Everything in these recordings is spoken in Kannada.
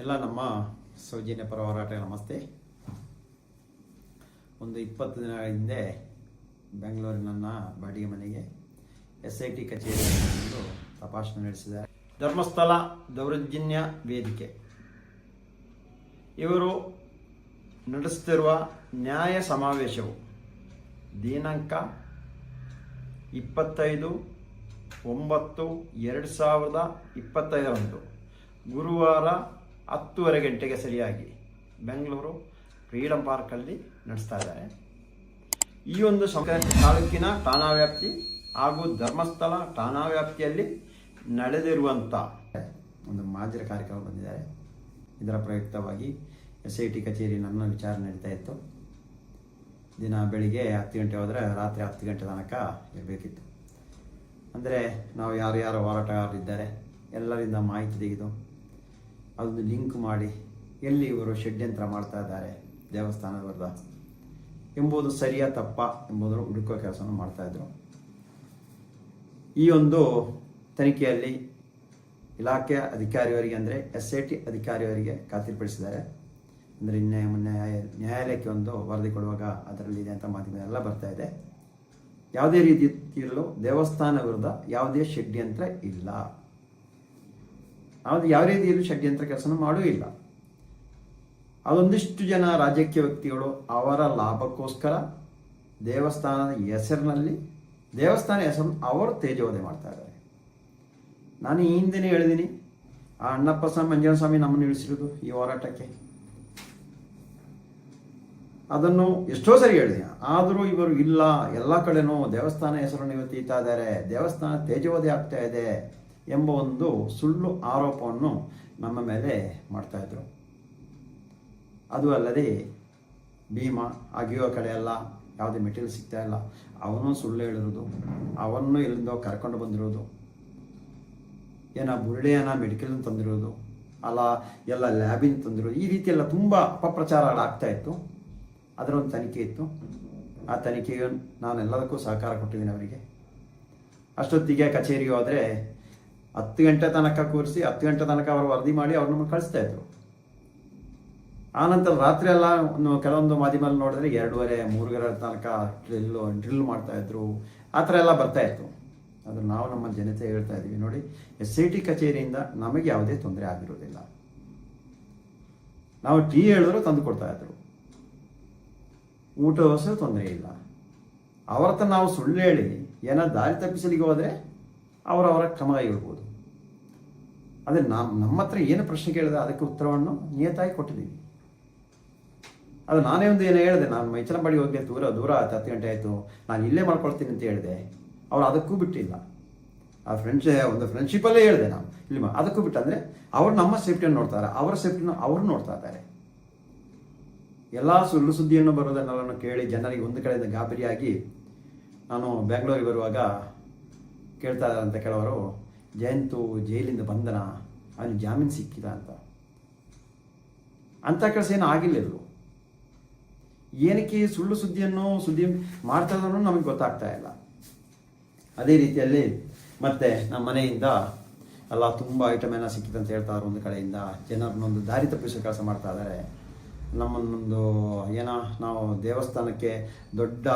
ಎಲ್ಲ ನಮ್ಮ ಸೌಜನ್ಯ ಪರ ಹೋರಾಟ ನಮಸ್ತೆ. ಒಂದು ಇಪ್ಪತ್ತು ದಿನ ಹಿಂದೆ ಬೆಂಗಳೂರಿನ ಬಾಡಿಗೆ ಮನೆಗೆ ಎಸ್ ಐ ಟಿ ಕಚೇರಿಯನ್ನು ತಪಾಸಣೆ ನಡೆಸಿದ್ದಾರೆ. ಧರ್ಮಸ್ಥಳ ದೌರ್ಜನ್ಯ ವೇದಿಕೆ. ಇವರು ನಡೆಸುತ್ತಿರುವ ನ್ಯಾಯ ಸಮಾವೇಶವು ದಿನಾಂಕ ಇಪ್ಪತ್ತೈದು ಒಂಬತ್ತು ಎರಡು ಸಾವಿರದ ಇಪ್ಪತ್ತೈದರಂದು ಗುರುವಾರ ಹತ್ತುವರೆ ಗಂಟೆಗೆ ಸರಿಯಾಗಿ ಬೆಂಗಳೂರು ಫ್ರೀಡಂ ಪಾರ್ಕಲ್ಲಿ ನಡೆಸ್ತಾ ಇದ್ದಾರೆ. ಈ ಒಂದು ಸಂಕ್ರಾಂತಿ ತಾಲೂಕಿನ ಠಾಣಾ ವ್ಯಾಪ್ತಿ ಹಾಗೂ ಧರ್ಮಸ್ಥಳ ಠಾಣಾ ವ್ಯಾಪ್ತಿಯಲ್ಲಿ ನಡೆದಿರುವಂಥ ಒಂದು ಮಾದರಿ ಕಾರ್ಯಕ್ರಮ ಬಂದಿದ್ದಾರೆ. ಇದರ ಪ್ರಯುಕ್ತವಾಗಿ ಎಸ್ ಐ ಟಿ ಕಚೇರಿ ನನ್ನ ವಿಚಾರ ನಡೀತಾ ಇತ್ತು. ದಿನ ಬೆಳಿಗ್ಗೆ ಹತ್ತು ಗಂಟೆ ಹೋದರೆ ರಾತ್ರಿ ಹತ್ತು ಗಂಟೆ ತನಕ ಇರಬೇಕಿತ್ತು. ಅಂದರೆ ನಾವು ಯಾರು ಯಾರು ಹೋರಾಟಗಾರರಿದ್ದಾರೆ, ಎಲ್ಲರಿಂದ ಮಾಹಿತಿ ತೆಗೆದು ಅದನ್ನು ಲಿಂಕ್ ಮಾಡಿ ಎಲ್ಲಿ ಇವರು ಷಡ್ಯಂತ್ರ ಮಾಡ್ತಾ ಇದ್ದಾರೆ ದೇವಸ್ಥಾನದ ಎಂಬುದು ಸರಿಯಾ ತಪ್ಪ ಎಂಬುದನ್ನು ಹುಡುಕುವ ಕೆಲಸವನ್ನು ಮಾಡ್ತಾಯಿದ್ರು ಈ ಒಂದು ತನಿಖೆಯಲ್ಲಿ ಇಲಾಖೆ ಅಧಿಕಾರಿಯವರಿಗೆ ಅಂದರೆ ಎಸ್ ಐ ಟಿ ಅಧಿಕಾರಿಯವರಿಗೆ ಖಾತ್ರಿಪಡಿಸಿದ್ದಾರೆ. ಅಂದರೆ ನ್ಯಾಯ ನ್ಯಾಯ ನ್ಯಾಯಾಲಯಕ್ಕೆ ಒಂದು ವರದಿ ಕೊಡುವಾಗ ಅದರಲ್ಲಿ ಇದೆ ಅಂತ ಎಲ್ಲ ಬರ್ತಾ ಇದೆ. ಯಾವುದೇ ರೀತಿಯಲ್ಲೂ ದೇವಸ್ಥಾನ ವಿರುದ್ಧ ಯಾವುದೇ ಷಡ್ಯಂತ್ರ ಇಲ್ಲ. ಅದು ಯಾವ ರೀತಿಯಲ್ಲೂ ಷಡ್ಯಂತ್ರ ಕೆಲಸನ ಮಾಡೂ ಇಲ್ಲ. ಅದೊಂದಿಷ್ಟು ಜನ ರಾಜಕೀಯ ವ್ಯಕ್ತಿಗಳು ಅವರ ಲಾಭಕ್ಕೋಸ್ಕರ ದೇವಸ್ಥಾನದ ಹೆಸರಿನಲ್ಲಿ, ದೇವಸ್ಥಾನ ಹೆಸರು ಅವರು ತೇಜೋವಧೆ ಮಾಡ್ತಾ ಇದ್ದಾರೆ. ನಾನು ಈ ಹಿಂದೆನೇ ಹೇಳಿದ್ದೀನಿ, ಆ ಅಣ್ಣಪ್ಪ ಸ್ವಾಮಿ ಮಂಜುನಾಥ ಸ್ವಾಮಿ ನಮ್ಮನ್ನು ಇಳಿಸಿರೋದು ಈ ಹೋರಾಟಕ್ಕೆ. ಅದನ್ನು ಎಷ್ಟೋ ಸರಿ ಹೇಳಿದೆ, ಆದರೂ ಇವರು ಇಲ್ಲ, ಎಲ್ಲ ಕಡೆನೂ ದೇವಸ್ಥಾನ ಹೆಸರನ್ನು ಇವತ್ತು ತೀತಾ ಇದ್ದಾರೆ ದೇವಸ್ಥಾನ ತೇಜೋವಧೆ ಆಗ್ತಾ ಇದೆ. ಎಂಬ ಒಂದು ಸುಳ್ಳು ಆರೋಪವನ್ನು ನಮ್ಮ ಮೇಲೆ ಮಾಡ್ತಾಯಿದ್ರು ಅದು ಅಲ್ಲದೆ ಭೀಮ ಅಗಿಯೋ ಕಡೆ ಎಲ್ಲ ಯಾವುದೇ ಮೆಟೀರಿಯಲ್ ಸಿಗ್ತಾ ಇಲ್ಲ, ಅವನು ಸುಳ್ಳು ಹೇಳಿರೋದು ಅವನ್ನು ಇಲ್ಲಿಂದ ಕರ್ಕೊಂಡು ಬಂದಿರೋದು, ಏನ ಬುರುಡೆಯನ್ನ ಮೆಡಿಕಲ್ ತಂದಿರೋದು, ಅಲ್ಲ ಎಲ್ಲ ಲ್ಯಾಬಿನ ತಂದಿರೋದು, ಈ ರೀತಿ ಎಲ್ಲ ತುಂಬ ಅಪಪ್ರಚಾರಗಳಾಗ್ತಾ ಇತ್ತು. ಅದರ ಒಂದು ತನಿಖೆ ಇತ್ತು. ಆ ತನಿಖೆಗೆ ನಾನು ಎಲ್ಲದಕ್ಕೂ ಸಹಕಾರ ಕೊಟ್ಟಿದ್ದೀನಿ ಅವರಿಗೆ. ಅಷ್ಟೊತ್ತಿಗೆ ಕಚೇರಿ ಹೋದರೆ ಹತ್ತು ಗಂಟೆ ತನಕ ಕೂರಿಸಿ, ಹತ್ತು ಗಂಟೆ ತನಕ ಅವರು ವರದಿ ಮಾಡಿ ಅವ್ರನ್ನ ಕಳಿಸ್ತಾ ಇದ್ರು. ಆನಂತರ ರಾತ್ರಿ ಎಲ್ಲ ಕೆಲವೊಂದು ಮಾಧ್ಯಮದಲ್ಲಿ ನೋಡಿದ್ರೆ ಎರಡೂವರೆ, ಮೂರುಗರ ತನಕ ಡ್ರಿಲ್ ಡ್ರಿಲ್ ಮಾಡ್ತಾ ಇದ್ರು. ಆ ಥರ ಎಲ್ಲ ಬರ್ತಾ ಇತ್ತು. ಅದು ನಾವು ನಮ್ಮ ಜನತೆ ಹೇಳ್ತಾ ಇದ್ದೀವಿ, ನೋಡಿ, ಎಸ್ ಐ ಟಿ ಕಚೇರಿಯಿಂದ ನಮಗೆ ಯಾವುದೇ ತೊಂದರೆ ಆಗಿರೋದಿಲ್ಲ. ನಾವು ಟೀ ಹೇಳಿದ್ರು ತಂದು ಕೊಡ್ತಾ ಇದ್ರು. ಊಟ ವ್ಯವಸ್ಥೆ ತೊಂದರೆ ಇಲ್ಲ. ಅವ್ರ ಹತ್ರ ನಾವು ಸುಳ್ಳು ಹೇಳಿ ಏನೋ ದಾರಿ ತಪ್ಪಿಸಲಿಗೆ ಹೋದರೆ ಅವರವರ ಕ್ರಮ ಇರ್ಬೋದು ಅದೇ ನಮ್ಮ ನಮ್ಮ ಹತ್ರ ಏನು ಪ್ರಶ್ನೆ ಕೇಳಿದೆ ಅದಕ್ಕೆ ಉತ್ತರವನ್ನು ನಿಯತಾಗಿ ಕೊಟ್ಟಿದ್ದೀನಿ. ಅದು ನಾನೇ ಒಂದು ಏನು ಹೇಳಿದೆ, ನಾನು ಮೈಚಲಂಬಡಿ ಹೋಗಿ ದೂರ ದೂರ ಆಯ್ತು, ಹತ್ತು ಗಂಟೆ ಆಯಿತು, ನಾನು ಇಲ್ಲೇ ಮಾಡ್ಕೊಳ್ತೀನಿ ಅಂತ ಹೇಳಿದೆ. ಅವ್ರು ಅದಕ್ಕೂ ಬಿಟ್ಟಿಲ್ಲ. ಆ ಫ್ರೆಂಡ್ಸ್ ಒಂದು ಫ್ರೆಂಡ್ಶಿಪ್ಪಲ್ಲೇ ಹೇಳಿದೆ ನಾನು. ಇಲ್ಲಿ ಅದಕ್ಕೂ ಬಿಟ್ಟು ಅಂದರೆ ಅವ್ರು ನಮ್ಮ ಸೇಫ್ಟಿಯನ್ನು ನೋಡ್ತಾರೆ ಅವರ ಸೇಫ್ಟಿನ ಅವರು ನೋಡ್ತಾ ಇದ್ದಾರೆ. ಎಲ್ಲ ಸುಳ್ಳು ಸುದ್ದಿಯನ್ನು ಬರೋದನ್ನೆಲ್ಲ ಕೇಳಿ ಜನರಿಗೆ ಒಂದು ಕಡೆಯಿಂದ ಗಾಬರಿಯಾಗಿ ನಾನು ಬೆಂಗಳೂರಿಗೆ ಬರುವಾಗ ಕೇಳ್ತಾ ಅಂತ ಕೆಲವರು ಜಯಂತು ಜೈಲಿಂದ ಬಂದನ, ಅಲ್ಲಿ ಜಾಮೀನು ಸಿಕ್ಕಿದ ಅಂತ. ಅಂಥ ಕೆಲಸ ಏನೂ ಆಗಿಲ್ಲ ಇವರು. ಏನಕ್ಕೆ ಸುಳ್ಳು ಸುದ್ದಿಯನ್ನು ಸುದ್ದಿ ಮಾಡ್ತಾ ಇರೋನು ನಮಗೆ ಗೊತ್ತಾಗ್ತಾ ಇಲ್ಲ. ಅದೇ ರೀತಿಯಲ್ಲಿ ಮತ್ತೆ ನಮ್ಮ ಮನೆಯಿಂದ ಎಲ್ಲ ತುಂಬ ಐಟಮ್ ಏನೋ ಸಿಕ್ಕಿದೆ ಅಂತ ಹೇಳ್ತಾರೆ ಒಂದು ಕಡೆಯಿಂದ. ಜನರನ್ನೊಂದು ದಾರಿ ತಪ್ಪಿಸೋ ಕೆಲಸ ಮಾಡ್ತಾ ಇದ್ದಾರೆ ನಮ್ಮನ್ನೊಂದು ಏನೋ ನಾವು ದೇವಸ್ಥಾನಕ್ಕೆ ದೊಡ್ಡ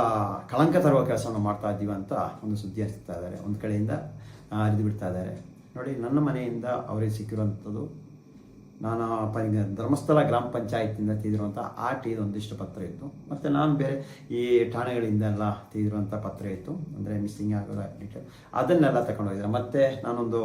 ಕಳಂಕ ತರುವ ಕೆಲಸವನ್ನು ಮಾಡ್ತಾ ಇದ್ದೀವಿ ಅಂತ ಒಂದು ಸುದ್ದಿ ಹರಿಸ್ತಾ ಇದ್ದಾರೆ ಒಂದು ಕಡೆಯಿಂದ ಹರಿದು ಬಿಡ್ತಾ ಇದ್ದಾರೆ. ನೋಡಿ, ನನ್ನ ಮನೆಯಿಂದ ಅವರಿಗೆ ಸಿಕ್ಕಿರುವಂಥದ್ದು, ನಾನು ಧರ್ಮಸ್ಥಳ ಗ್ರಾಮ ಪಂಚಾಯತಿಂದ ತೆಗೆದಿರುವಂಥ ಆ ಟಿ ಒಂದಿಷ್ಟು ಪತ್ರ ಇತ್ತು. ಮತ್ತು ನಾನು ಬೇರೆ ಈ ಠಾಣೆಗಳಿಂದ ಎಲ್ಲ ತೆಗೆದಿರುವಂಥ ಪತ್ರ ಇತ್ತು. ಅಂದರೆ ಮಿಸ್ಸಿಂಗ್ ಆಗೋ ಡೀಟೇಲ್ ಅದನ್ನೆಲ್ಲ ತಗೊಂಡು ಮತ್ತು ನಾನೊಂದು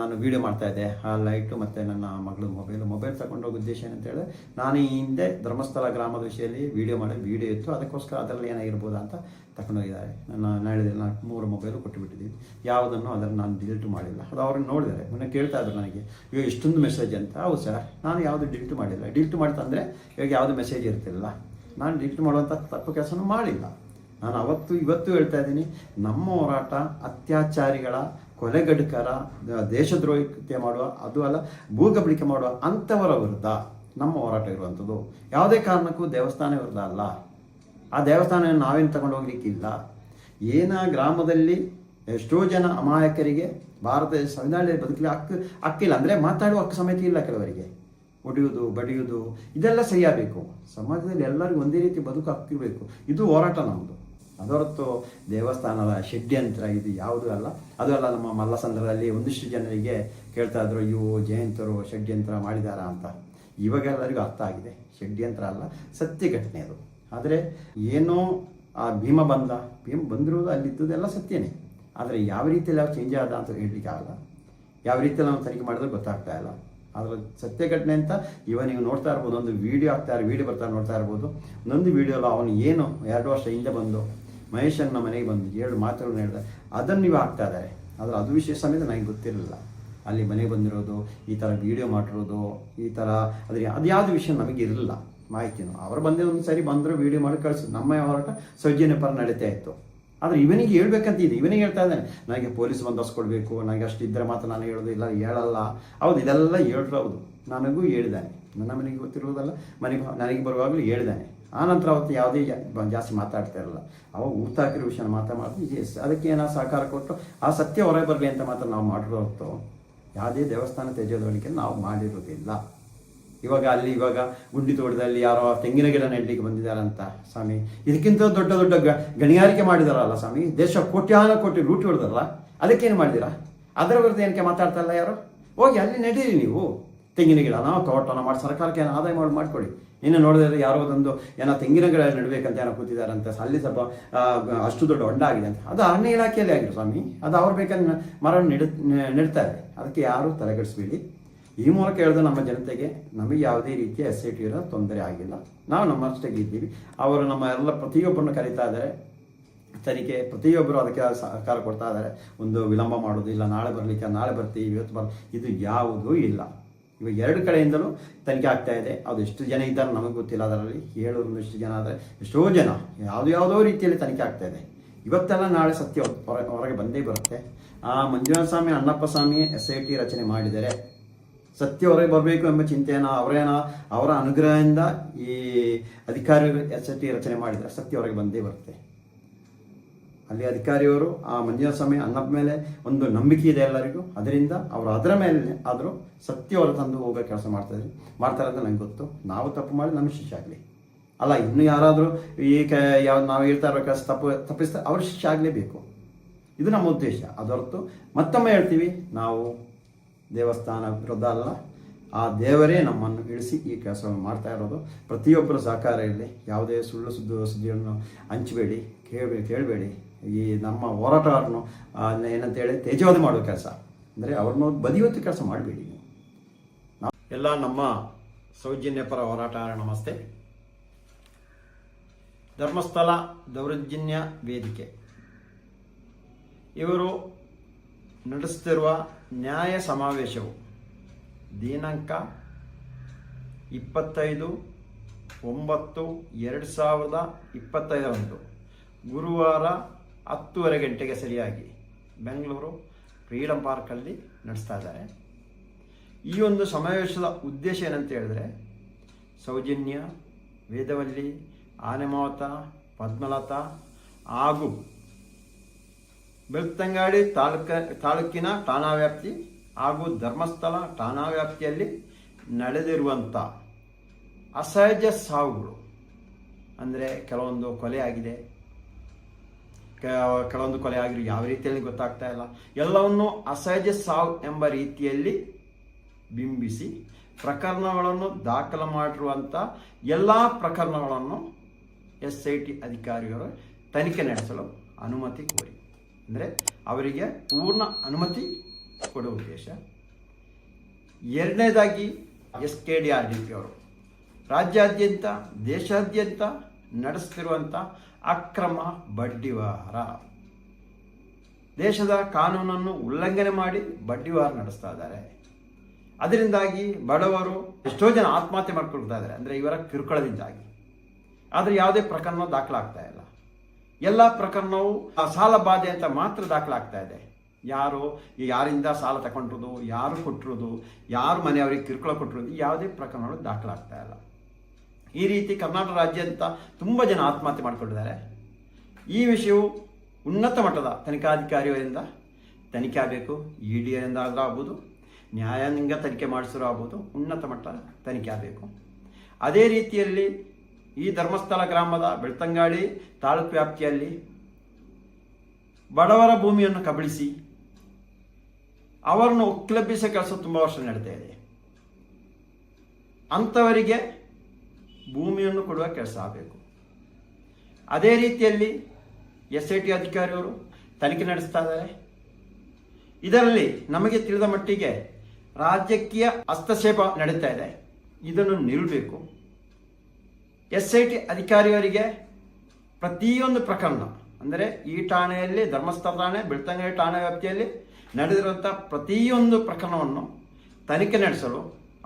ನಾನು ವೀಡಿಯೋ ಮಾಡ್ತಾ ಇದ್ದೆ. ಆ ಲೈಟು ಮತ್ತು ನನ್ನ ಮಗಳು ಮೊಬೈಲು ಮೊಬೈಲ್ ತಗೊಂಡು ಹೋಗೋ ಉದ್ದೇಶ ಏನಂತ ಹೇಳಿದ್ರೆ, ನಾನು ಈ ಹಿಂದೆ ಧರ್ಮಸ್ಥಳ ಗ್ರಾಮದ ವಿಷಯದಲ್ಲಿ ವಿಡಿಯೋ ಮಾಡಿ ವೀಡಿಯೋ ಇತ್ತು. ಅದಕ್ಕೋಸ್ಕರ ಅದರಲ್ಲಿ ಏನಾಗಿರ್ಬೋದು ಅಂತ ತಗೊಂಡೋಗಿದ್ದಾರೆ ನನ್ನ ನಾನು ನಾಲ್ಕು ಮೂರು ಮೊಬೈಲು ಕೊಟ್ಟು ಬಿಟ್ಟಿದ್ದೀವಿ ಯಾವುದನ್ನು ಅದನ್ನು ನಾನು ಡಿಲೀಟ್ ಮಾಡಿಲ್ಲ. ಅದು ಅವ್ರನ್ನ ನೋಡಿದ್ದಾರೆ. ಮೊನ್ನೆ ಕೇಳ್ತಾ ಇದ್ರು ನನಗೆ, ಇವಾಗ ಇಷ್ಟೊಂದು ಮೆಸೇಜ್ ಅಂತ. ಹೌದು ಸರ್ ನಾನು ಯಾವುದು ಡಿಲೀಟ್ ಮಾಡಿಲ್ಲ. ಡಿಲೀಟ್ ಮಾಡ್ತಂದರೆ ಇವಾಗ ಯಾವುದು ಮೆಸೇಜ್ ಇರ್ತಿಲ್ಲ ನಾನು ಡಿಲೀಟ್ ಮಾಡುವಂಥ ತಪ್ಪು ಕೆಲಸನೂ ಮಾಡಿಲ್ಲ. ನಾನು ಅವತ್ತು, ಇವತ್ತು ಹೇಳ್ತಾ ಇದ್ದೀನಿ, ನಮ್ಮ ಹೋರಾಟ ಅತ್ಯಾಚಾರಿಗಳ ಕೊಲೆಗಡುಕರ ದೇಶದ್ರೋಹಿ ಮಾಡುವ, ಅದು ಅಲ್ಲ, ಭೂಗಬಳಿಕೆ ಮಾಡುವ ಅಂಥವರ ವಿರುದ್ಧ ನಮ್ಮ ಹೋರಾಟ ಇರುವಂಥದ್ದು. ಯಾವುದೇ ಕಾರಣಕ್ಕೂ ದೇವಸ್ಥಾನ ವಿರುದ್ಧ ಅಲ್ಲ. ಆ ದೇವಸ್ಥಾನ ನಾವೇನು ತಗೊಂಡು ಹೋಗ್ಲಿಕ್ಕಿಲ್ಲ. ಏನ ಗ್ರಾಮದಲ್ಲಿ ಎಷ್ಟೋ ಜನ ಅಮಾಯಕರಿಗೆ ಭಾರತ ಸಂವಿಧಾನದಲ್ಲಿ ಬದುಕಲಿ ಹಕ್ಕು ಹಕ್ಕಿಲ್ಲ. ಅಂದರೆ ಮಾತಾಡುವ ಹಕ್ಕು ಸಮೇತ ಇಲ್ಲ ಕೆಲವರಿಗೆ. ಹೊಡೆಯುವುದು ಬಡಿಯುವುದು, ಇದೆಲ್ಲ ಸರಿಯಾಗಬೇಕು. ಸಮಾಜದಲ್ಲಿ ಎಲ್ಲರಿಗೂ ಒಂದೇ ರೀತಿ ಬದುಕು ಹಕ್ಕಿರಬೇಕು ಇದು ಹೋರಾಟ ನಮ್ಮದು ಅದರತ್ತು ದೇವಸ್ಥಾನದ ಷಡ್ಯಂತ್ರ ಇದು ಯಾವುದೂ ಅಲ್ಲ. ಅದು ಅಲ್ಲ ನಮ್ಮ ಮಲ್ಲಸಂದ್ರದಲ್ಲಿ ಒಂದಿಷ್ಟು ಜನರಿಗೆ ಕೇಳ್ತಾ ಇದ್ರು ಇವು ಜಯಂತರು ಷಡ್ಯಂತ್ರ ಮಾಡಿದಾರ ಅಂತ. ಇವಾಗ ಎಲ್ಲರಿಗೂ ಅರ್ಥ ಆಗಿದೆ. ಷಡ್ಯಂತ್ರ ಅಲ್ಲ ಸತ್ಯ ಘಟನೆ ಅದು. ಆದರೆ ಏನೋ ಆ ಭೀಮ ಬಂದ, ಭೀಮ ಬಂದಿರೋದು ಅಲ್ಲಿದ್ದುದೆಲ್ಲ ಸತ್ಯನೇ. ಆದರೆ ಯಾವ ರೀತಿಯಲ್ಲಿ ಅವ್ರು ಚೇಂಜ್ ಆದ ಅಂತ ಹೇಳಲಿಕ್ಕೆ ಆಗಲ್ಲ. ಯಾವ ರೀತಿಯಲ್ಲಿ ನಾವು ತನಿಖೆ ಮಾಡಿದ್ರೆ ಗೊತ್ತಾಗ್ತಾ ಇಲ್ಲ. ಆದರೆ ಸತ್ಯ ಘಟನೆ ಅಂತ ಇವ ನೀವು ನೋಡ್ತಾ ಇರ್ಬೋದು, ಒಂದು ವಿಡಿಯೋ ಇರೋ ವಿಡಿಯೋ ಬರ್ತಾ ನೋಡ್ತಾ ಇರ್ಬೋದು. ಒಂದೊಂದು ವಿಡಿಯೋಲ್ಲ ಅವನು ಏನು ಎರಡು ವರ್ಷ ಹಿಂದೆ ಬಂದು ಮಹೇಶನ್ನ ಮನೆಗೆ ಬಂದು ಎರಡು ಮಾತುಗಳನ್ನ ಹೇಳಿದ. ಅದನ್ನು ನೀವು ಆಗ್ತಾ ಇದ್ದಾರೆ. ಆದರೆ ಅದು ವಿಷಯ ಸಮೇತ ನನಗೆ ಗೊತ್ತಿರಲಿಲ್ಲ. ಅಲ್ಲಿ ಮನೆಗೆ ಬಂದಿರೋದು, ಈ ಥರ ವಿಡಿಯೋ ಮಾಡಿರೋದು, ಈ ಥರ ಅದ್ರ ಅದು ಯಾವುದು ವಿಷಯ ನಮಗೆ ಇರಲಿಲ್ಲ ಮಾಹಿತಿನೂ ಅವರು ಬಂದೇ ಒಂದು ಸರಿ ಬಂದರು ವಿಡಿಯೋ ಮಾಡಿ ಕಳಿಸಿದ್ರು. ನಮ್ಮ ಹೋರಾಟ ಸೌಜನ್ಯ ಪರ ನಡೀತಾ ಇತ್ತು. ಆದರೆ ಇವನಿಗೆ ಹೇಳ್ಬೇಕಂತ ಇದೆ. ಇವನಿಗೆ ಹೇಳ್ತಾ ಇದ್ದಾನೆ, ನನಗೆ ಪೊಲೀಸ್ ಬಂದೋಬಸ್ತ್ ಕೊಡಬೇಕು. ನನಗೆ ಅಷ್ಟು ಇದ್ದರೆ ಮಾತ್ರ ನಾನು ಹೇಳೋದು ಇಲ್ಲ, ಹೇಳಲ್ಲ. ಹೌದು, ಇದೆಲ್ಲ ಹೇಳ್ರು ಹೌದು. ನನಗೂ ಹೇಳಿದ್ದಾನೆ. ನನ್ನ ಮನೆಗೆ ಗೊತ್ತಿರುವುದಲ್ಲ ಮನೆಗೆ, ನನಗೆ ಬರುವಾಗಲೂ ಹೇಳಿದ್ದಾನೆ. ಆನಂತರ ನಂತರ ಅವತ್ತು ಯಾವುದೇ ಜಾಸ್ತಿ ಮಾತಾಡ್ತಾ ಇರಲ್ಲ. ಅವ ಊಟ ಹಾಕಿರೋ ವಿಷಯನ ಮಾತಾಡ್ತೀನಿ ಎಸ್ ಅದಕ್ಕೆ ಏನೋ ಸಹಕಾರ ಕೊಟ್ಟು, ಆ ಸತ್ಯ ಹೊರಗೆ ಬರಲಿ ಅಂತ ಮಾತ್ರ ನಾವು ಮಾಡಿರೋ ಹೊತ್ತು, ಯಾವುದೇ ದೇವಸ್ಥಾನ ತೆಗೆಯೋದಕ್ಕೆ ನಾವು ಮಾಡಿರೋದಿಲ್ಲ. ಇವಾಗ ಅಲ್ಲಿ ಇವಾಗ ಗುಂಡಿ ತೋಟದಲ್ಲಿ ಯಾರೋ ತೆಂಗಿನ ಗಿಡ ನೆಡ್ಲಿಕ್ಕೆ ಬಂದಿದ್ದಾರಂತ ಸ್ವಾಮಿ. ಇದಕ್ಕಿಂತ ದೊಡ್ಡ ದೊಡ್ಡ ಗಣಿಗಾರಿಕೆ ಮಾಡಿದಾರಲ್ಲ ಸ್ವಾಮಿ. ದೇಶ ಕೋಟ್ಯಾನ ಕೋಟಿ ಲೂಟಿ ಹೊಡೆದಲ್ಲ ಅದಕ್ಕೇನು ಮಾಡಿದಿರಾ? ಅದರ ವಿರುದ್ಧ ಏನಕ್ಕೆ ಮಾತಾಡ್ತಾ ಇಲ್ಲ ಯಾರು? ಹೋಗಿ ಅಲ್ಲಿ ನಡೀರಿ ನೀವು. ತೆಂಗಿನ ಗಿಡ ನಾವು ತೋಟನ ಮಾಡಿ, ಸರ್ಕಾರಕ್ಕೆ ಏನೋ ಆದಾಯ ಮಾಡಿ ಮಾಡ್ಕೊಳ್ಳಿ ಇನ್ನು ನೋಡಿದ್ರೆ ಯಾರೋ ಒಂದು ಏನೋ ತೆಂಗಿನ ಗಿಡ ನೆಡಬೇಕಂತ ಏನೋ ಕೂತಿದಾರಂತೆ. ಅಲ್ಲಿ ಸ್ವಲ್ಪ ಅಷ್ಟು ದೊಡ್ಡ ಹೊಂಡ ಆಗಿದೆ ಅಂತ. ಅದು ಅರಣ್ಯ ಇಲಾಖೆಯಲ್ಲಿ ಆಗಿದೆ ಸ್ವಾಮಿ. ಅದು ಅವ್ರು ಬೇಕಾದ್ರೆ ಮರ ನೆಡ ನೆಡ್ತಾರೆ ಅದಕ್ಕೆ ಯಾರು ತಲೆಗೆಡಿಸ್ಬೇಡಿ ಈ ಮೂಲಕ ಹೇಳಿದ ನಮ್ಮ ಜನತೆಗೆ ನಮಗೆ ಯಾವುದೇ ರೀತಿಯ ಎಸ್ ಐ ಟಿ ತೊಂದರೆ ಆಗಿಲ್ಲ. ನಾವು ನಮ್ಮಷ್ಟೇ ಇದ್ದೀವಿ ಅವರು ನಮ್ಮ ಎಲ್ಲ ಪ್ರತಿಯೊಬ್ಬರನ್ನು ಕರೀತಾ ಇದ್ದಾರೆ. ತನಿಖೆ, ಪ್ರತಿಯೊಬ್ಬರು ಅದಕ್ಕೆ ಸಹಕಾರ ಕೊಡ್ತಾ ಇದ್ದಾರೆ. ಒಂದು ವಿಳಂಬ ಮಾಡೋದು ಇಲ್ಲ, ನಾಳೆ ಬರಲಿಕ್ಕೆ, ನಾಳೆ ಬರ್ತೀವಿ, ಇವತ್ತು ಬರ್, ಇದು ಯಾವುದೂ ಇಲ್ಲ. ಇವಾಗ ಎರಡು ಕಡೆಯಿಂದಲೂ ತನಿಖೆ ಆಗ್ತಾ ಇದೆ. ಅದು ಎಷ್ಟು ಜನ ಇದ್ದಾರೆ ನಮಗೆ ಗೊತ್ತಿಲ್ಲ ಅದರಲ್ಲಿ. ಏಳೂರು ಎಷ್ಟು ಜನ ಆದರೆ ಎಷ್ಟೋ ಜನ ಯಾವುದೋ ಯಾವುದೋ ರೀತಿಯಲ್ಲಿ ತನಿಖೆ ಆಗ್ತಾ ಇದೆ. ಇವತ್ತೆಲ್ಲ ನಾಳೆ ಸತ್ಯ ಹೊರ, ಹೊರಗೆ ಬಂದೇ ಬರುತ್ತೆ. ಆ Manjunatha Swamy, Annappa Swamy S I T ರಚನೆ ಮಾಡಿದರೆ ಸತ್ಯ ಹೊರಗೆ ಬರಬೇಕು ಎಂಬ ಚಿಂತೆಯನ್ನು ಅವರೇನ, ಅವರ ಅನುಗ್ರಹದಿಂದ ಈ ಅಧಿಕಾರಿಗಳು ಎಸ್ ಟಿ ರಚನೆ ಮಾಡಿದರೆ ಸತ್ಯ ಹೊರಗೆ ಬಂದೇ ಬರುತ್ತೆ. ಅಲ್ಲಿ ಅಧಿಕಾರಿಯವರು, ಆ ಮಂಜುನಾಥ ಸ್ವಾಮಿ ಅನ್ನದ ಮೇಲೆ ಒಂದು ನಂಬಿಕೆ ಇದೆ ಎಲ್ಲರಿಗೂ. ಅದರಿಂದ ಅವರು ಅದರ ಮೇಲೆ ಆದರೂ ಸತ್ಯ ಹೊರ ತಂದು ಹೋಗೋ ಕೆಲಸ ಮಾಡ್ತಾರೆ ಮಾಡ್ತಾರೆ ಅಂತ ನಂಗೆ ಗೊತ್ತು. ನಾವು ತಪ್ಪು ಮಾಡಿ ನಮ್ಮ ಶಿಷ್ಯ ಆಗಲಿ. ಅಲ್ಲ, ಇನ್ನು ಯಾರಾದರೂ ಈ ಯಾವ, ನಾವು ಹೇಳ್ತಾ ಇರೋ ಕೆಲಸ ತಪ್ಪು, ತಪ್ಪಿಸ್ತಾ ಅವ್ರ ಶಿಷ್ಯ ಆಗಲೇಬೇಕು. ಇದು ನಮ್ಮ ಉದ್ದೇಶ. ಅದೊರತು ಮತ್ತೊಮ್ಮೆ ಹೇಳ್ತೀವಿ, ನಾವು ದೇವಸ್ಥಾನ ವಿರುದ್ಧ ಅಲ್ಲ ಆ ದೇವರೇ ನಮ್ಮನ್ನು ಇಳಿಸಿ ಈ ಕೆಲಸವನ್ನು ಮಾಡ್ತಾ ಇರೋದು. ಪ್ರತಿಯೊಬ್ಬರ ಸಹಕಾರ ಇರಲಿ, ಯಾವುದೇ ಸುಳ್ಳು ಸುದ್ದಿ ಸುದ್ದಿಯನ್ನು ಹಂಚಬೇಡಿ ಕೇಳಬೇಡಿ ಕೇಳಬೇಡಿ. ಈ ನಮ್ಮ ಹೋರಾಟಗಾರನು ಏನಂತ ಹೇಳಿ ತೇಜವಾದ ಮಾಡೋ ಕೆಲಸ. ಅಂದರೆ ಅವ್ರನ್ನ ಬದಿಯೊತ್ತು ಕೆಲಸ ಮಾಡಬೇಡಿ ಎಲ್ಲ ನಮ್ಮ ಸೌಜನ್ಯ ಪರ ಹೋರಾಟಗಾರ ನಮಸ್ತೆ. ಧರ್ಮಸ್ಥಳ ದೌರ್ಜನ್ಯ ವೇದಿಕೆ. ಇವರು ನಡೆಸುತ್ತಿರುವ ನ್ಯಾಯ ಸಮಾವೇಶವು. ದಿನಾಂಕ ಇಪ್ಪತ್ತೈದು ಒಂಬತ್ತು ಎರಡು ಸಾವಿರದ ಇಪ್ಪತ್ತೈದರಂದು. ಗುರುವಾರ ಹತ್ತುವರೆ ಗಂಟೆಗೆ ಸರಿಯಾಗಿ ಬೆಂಗಳೂರು ಫ್ರೀಡಮ್ ಪಾರ್ಕಲ್ಲಿ ನಡೆಸ್ತಾ ಇದ್ದಾರೆ. ಈ ಒಂದು ಸಮಾವೇಶದ ಉದ್ದೇಶ ಏನಂತ ಹೇಳಿದ್ರೆ, ಸೌಜನ್ಯ, ವೇದವಲ್ಲಿ, ಆನೆಮಾವತ, ಪದ್ಮಲತಾ ಹಾಗೂ ಬೆಳ್ತಂಗಾಡಿ ತಾಲೂಕ, ತಾಲೂಕಿನ ಠಾಣಾ ವ್ಯಾಪ್ತಿ ಹಾಗೂ ಧರ್ಮಸ್ಥಳ ಠಾಣಾ ವ್ಯಾಪ್ತಿಯಲ್ಲಿ ನಡೆದಿರುವಂಥ ಅಸಹಜ ಸಾವುಗಳು ಅಂದರೆ ಕೆಲವೊಂದು ಕೊಲೆ ಆಗಿದೆ. ಕೆಲವೊಂದು ಕೊಲೆ ಆಗಿರೋ ಯಾವ ರೀತಿಯಲ್ಲಿ ಗೊತ್ತಾಗ್ತಾ ಇಲ್ಲ. ಎಲ್ಲವನ್ನು ಅಸಹಜ ಸಾವು ಎಂಬ ರೀತಿಯಲ್ಲಿ ಬಿಂಬಿಸಿ ಪ್ರಕರಣಗಳನ್ನು ದಾಖಲು ಮಾಡಿರುವಂಥ ಎಲ್ಲ ಪ್ರಕರಣಗಳನ್ನು ಎಸ್ ಐ ಟಿ ಅಧಿಕಾರಿಗಳು ತನಿಖೆ ನಡೆಸಲು ಅನುಮತಿ ಕೋರಿ. ಅಂದರೆ ಅವರಿಗೆ ಪೂರ್ಣ ಅನುಮತಿ ಕೊಡುವ ಉದ್ದೇಶ. ಎರಡನೇದಾಗಿ S K D R D P ಅವರು. ರಾಜ್ಯಾದ್ಯಂತ, ದೇಶಾದ್ಯಂತ ನಡೆಸ್ತಿರುವಂಥ ಅಕ್ರಮ ಬಡ್ಡಿವಾರ. ದೇಶದ ಕಾನೂನನ್ನು ಉಲ್ಲಂಘನೆ ಮಾಡಿ ಬಡ್ಡಿವಾರ ನಡೆಸ್ತಾ ಇದ್ದಾರೆ. ಅದರಿಂದಾಗಿ ಬಡವರು ಎಷ್ಟೋ ಜನ ಆತ್ಮಹತ್ಯೆ ಮಾಡ್ಕೊಳ್ತಾ ಇದ್ದಾರೆ. ಅಂದರೆ ಇವರ ಕಿರುಕುಳದಿಂದಾಗಿ. ಆದರೆ ಯಾವುದೇ ಪ್ರಕರಣ ದಾಖಲಾಗ್ತಾ ಇಲ್ಲ. ಎಲ್ಲ ಪ್ರಕರಣವು ಆ ಸಾಲ ಬಾಧೆ ಅಂತ ಮಾತ್ರ ದಾಖಲಾಗ್ತಾ ಇದೆ. ಯಾರು, ಯಾರಿಂದ ಸಾಲ ತಗೊಂಡ್ರದು, ಯಾರು ಕೊಟ್ಟಿರೋದು ಯಾರು ಮನೆಯವರಿಗೆ ಕಿರುಕುಳ ಕೊಟ್ಟಿರೋದು ಯಾವುದೇ ಪ್ರಕರಣಗಳು ದಾಖಲಾಗ್ತಾ ಇಲ್ಲ. ಈ ರೀತಿ ಕರ್ನಾಟಕ ರಾಜ್ಯ ಅಂತ ತುಂಬ ಜನ ಆತ್ಮಹತ್ಯೆ ಮಾಡಿಕೊಂಡಿದ್ದಾರೆ. ಈ ವಿಷಯವು ಉನ್ನತ ಮಟ್ಟದ ತನಿಖಾಧಿಕಾರಿಗಳಿಂದ ತನಿಖೆ ಆಗಬೇಕು, ಇ ಡಿಯಿಂದ ಆಗ್ಬೋದು, ನ್ಯಾಯಾಂಗ ತನಿಖೆ ಮಾಡಿಸಿರೋ ಆಗ್ಬೋದು, ಉನ್ನತ ಮಟ್ಟ ತನಿಖೆ ಆಗಬೇಕು. ಅದೇ ರೀತಿಯಲ್ಲಿ ಈ ಧರ್ಮಸ್ಥಳ ಗ್ರಾಮದ ಬೆಳ್ತಂಗಾಡಿ ತಾಲೂಕು ವ್ಯಾಪ್ತಿಯಲ್ಲಿ ಬಡವರ ಭೂಮಿಯನ್ನು ಕಬಳಿಸಿ ಅವರನ್ನು ಒಕ್ಕಲೆಬ್ಬಿಸೋ ಕೆಲಸ ತುಂಬ ವರ್ಷ ನಡೀತಾ ಇದೆ. ಅಂಥವರಿಗೆ ಭೂಮಿಯನ್ನು ಕೊಡುವ ಕೆಲಸ ಆಗಬೇಕು. ಅದೇ ರೀತಿಯಲ್ಲಿ ಎಸ್ ಐ ಟಿ ಅಧಿಕಾರಿಯವರು ತನಿಖೆ ನಡೆಸ್ತಾ ಇದ್ದಾರೆ. ಇದರಲ್ಲಿ ನಮಗೆ ತಿಳಿದ ಮಟ್ಟಿಗೆ ರಾಜಕೀಯ ಹಸ್ತಕ್ಷೇಪ ನಡೀತಾ ಇದೆ. ಇದನ್ನು ನಿಲ್ಲಬೇಕು ಎಸ್ ಐ ಟಿ ಅಧಿಕಾರಿಯವರಿಗೆ ಪ್ರತಿಯೊಂದು ಪ್ರಕರಣ, ಅಂದರೆ ಈ ಠಾಣೆಯಲ್ಲಿ, ಧರ್ಮಸ್ಥಳ ಠಾಣೆ, ಬೆಳ್ತಂಗಡಿ ಠಾಣೆ ವ್ಯಾಪ್ತಿಯಲ್ಲಿ ನಡೆದಿರುವಂಥ ಪ್ರತಿಯೊಂದು ಪ್ರಕರಣವನ್ನು ತನಿಖೆ ನಡೆಸಲು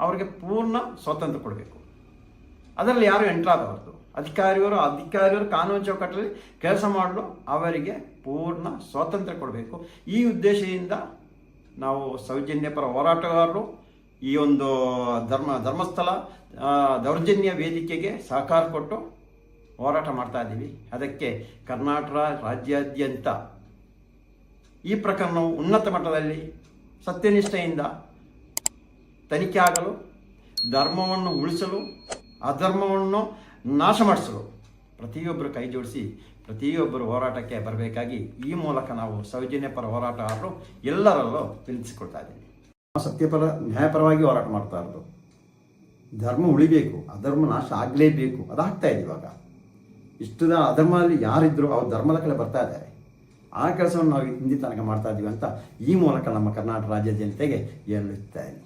ಅವರಿಗೆ ಪೂರ್ಣ ಸ್ವಾತಂತ್ರ್ಯ ಕೊಡಬೇಕು. ಅದರಲ್ಲಿ ಯಾರು ಎಂಟ್ರಾಗಬಾರ್ದು ಅಧಿಕಾರಿಯವರು ಅಧಿಕಾರಿಯವರು ಕಾನೂನು ಚೌಕಟ್ಟಲ್ಲಿ ಕೆಲಸ ಮಾಡಲು ಅವರಿಗೆ ಪೂರ್ಣ ಸ್ವಾತಂತ್ರ್ಯ ಕೊಡಬೇಕು. ಈ ಉದ್ದೇಶದಿಂದ ನಾವು ಸೌಜನ್ಯ ಪರ ಹೋರಾಟಗಾರರು ಈ ಒಂದು ಧರ್ಮ, ಧರ್ಮಸ್ಥಳ ದೌರ್ಜನ್ಯ ವೇದಿಕೆಗೆ ಸಹಕಾರ ಕೊಟ್ಟು ಹೋರಾಟ ಮಾಡ್ತಾ ಇದ್ದೀವಿ. ಅದಕ್ಕೆ ಕರ್ನಾಟಕ ರಾಜ್ಯಾದ್ಯಂತ ಈ ಪ್ರಕರಣವು ಉನ್ನತ ಮಟ್ಟದಲ್ಲಿ ಸತ್ಯನಿಷ್ಠೆಯಿಂದ ತನಿಖೆ ಆಗಲು, ಧರ್ಮವನ್ನು ಉಳಿಸಲು, ಅಧರ್ಮವನ್ನು ನಾಶ ಮಾಡಿಸಲು ಪ್ರತಿಯೊಬ್ಬರು ಕೈ ಜೋಡಿಸಿ ಪ್ರತಿಯೊಬ್ಬರು ಹೋರಾಟಕ್ಕೆ ಬರಬೇಕಾಗಿ ಈ ಮೂಲಕ ನಾವು ಸೌಜನ್ಯ ಪರ ಹೋರಾಟಗಾರರು ಎಲ್ಲರಲ್ಲೂ ತಿಳಿಸಿಕೊಳ್ತಾ ಇದ್ದೀವಿ. ಸತ್ಯಪರ, ನ್ಯಾಯಪರವಾಗಿ ಹೋರಾಟ ಮಾಡ್ತಾ ಇರೋದು. ಧರ್ಮ ಉಳಿಬೇಕು, ಅಧರ್ಮ ನಾಶ ಆಗಲೇಬೇಕು ಅದಾಗ್ತಾ ಇದೆ ಇವಾಗ. ಇಷ್ಟು ದಿನ ಅಧರ್ಮದಲ್ಲಿ ಯಾರಿದ್ರು ಅವ್ರು ಧರ್ಮದ ಕಡೆ ಬರ್ತಾ ಇದ್ದಾರೆ. ಆ ಕೆಲಸವನ್ನು ನಾವು ಹಿಂದಿ ತನಕ ಮಾಡ್ತಾ ಇದ್ದೀವಿ ಅಂತ ಈ ಮೂಲಕ ನಮ್ಮ ಕರ್ನಾಟಕ ರಾಜ್ಯ ಜನತೆಗೆ ಹೇಳುತ್ತಾ ಇದ್ದೀನಿ